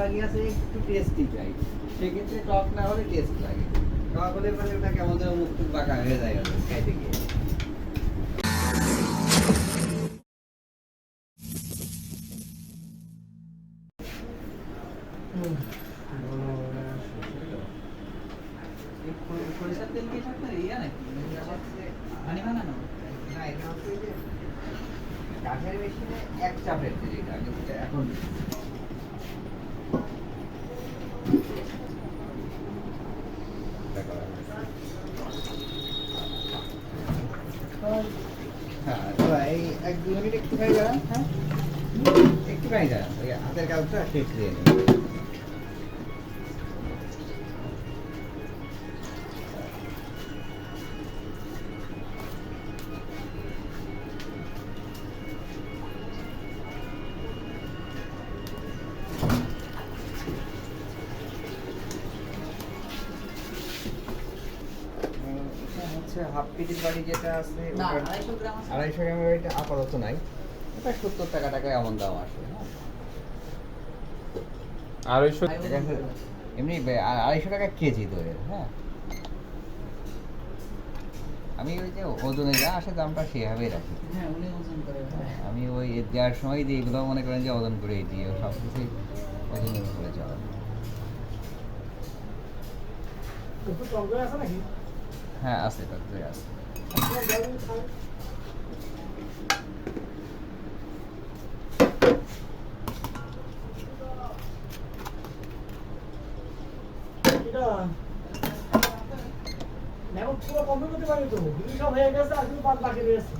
বেশিরভাগই আছে, একটু টেস্টি চাই। সেক্ষেত্রে টক না হলে টেস্ট লাগে। টক হলে পরে ওটা কেমন যেন মুখ বাঁকা হয়ে যায় খাইতে গিয়ে। মেশিনে এক চাপের তেল এখন হ্যাঁ তো এই এক দু মিনিট একটুখানি দাঁড়ান হ্যাঁ? একটুখানি দাঁড়ান হাতের কাজটা শেষ দিয়ে নিন হচ্ছে হাফ কেজির বাড়ি যেটা আছে আড়াইশো গ্রামের বাড়িটা আপাতত নাই। এটা সত্তর টাকা টাকায় এমন দাম আসে হ্যাঁ। আড়াইশো এমনি আড়াইশো টাকা কেজি হ্যাঁ। আমি ওই যে ওজনে যা আসে দামটা সেভাবেই রাখি। হ্যাঁ করে আমি ওই দেওয়ার সময় দিয়ে এগুলো মনে করেন যে ওজন করেই দিই ও সব কিছুই ওজনের উপরে চলে। হ্যাঁ আছে আছে। এখন পুরো কমপ্লিট করতে পারি তো। বিল সব হয়ে গেছে আর শুধু বাদ বাকি রয়েছে।